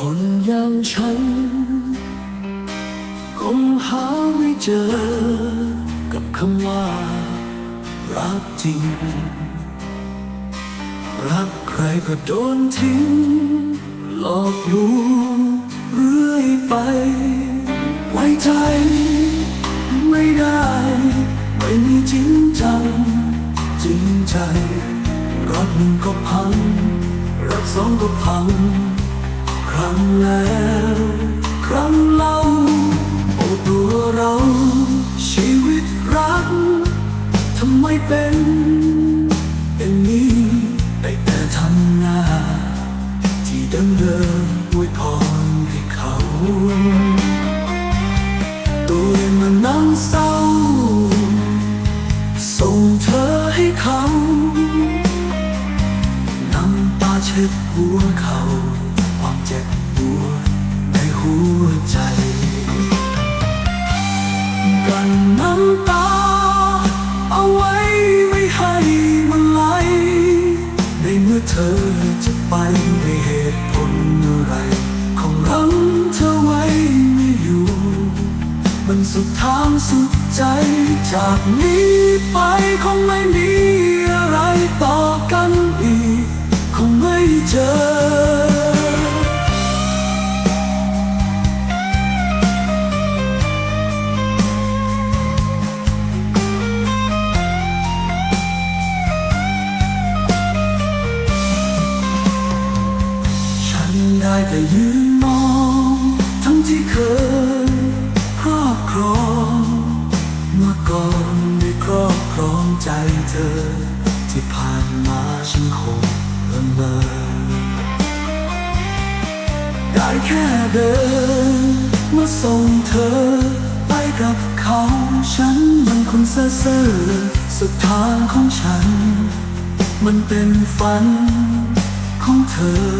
คนอย่างฉัน คงหาไม่เจอ กับคำว่า รักจริง รักใครก็โดนทิ้ง หลอกลวงเรื่อยไป ไว้ใจ ไม่ได้ ไม่มีจริงจัง จริงใจ รักหนึ่งก็พัง รักสองก็พัง เป็นเป็นนี้ได้แต่ทำหน้า ที่ดิมเดิมๆอวยพรให้เขา ตัวเองมานั่งเศร้า ส่งเธอให้เขาน้ำตาเช็ดหัวเขา ความเจ็บปวด สุดทางสุดใจ จากนี้ไปคงไม่มีอะไรต่อกันอีก คงไม่เจอฉันได้แต่ยืนมอง ทั้งที่เคย มา ได้แค่เดินมาส่งเธอ ไปกับเขา ฉันมันคงเซ่อเซ่อสุดทางของฉัน มันเป็นฝันของเธอ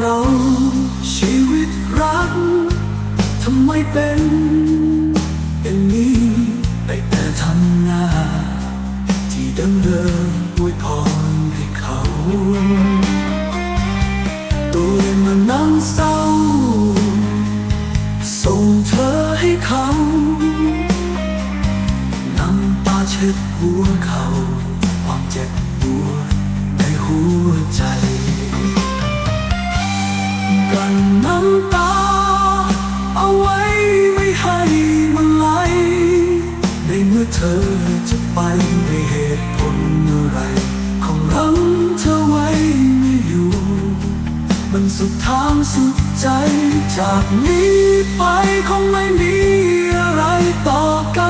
เรา ชีวิตรักทำไมเป็นอย่างนี้ได้แต่ทำหน้าที่ดิมเดิมอวยพรให้เขาตัวเองมานั่งเศร้า ส่งเธอให้เขาน้ำตาเช็ดหัวเขา เธอจะไปในเหตุผลอะไร ของรังเธอไว้ไม่อยู่ มันสุดทางสุดใจ จากนี้ไปคงไม่มีอะไรต่อกัน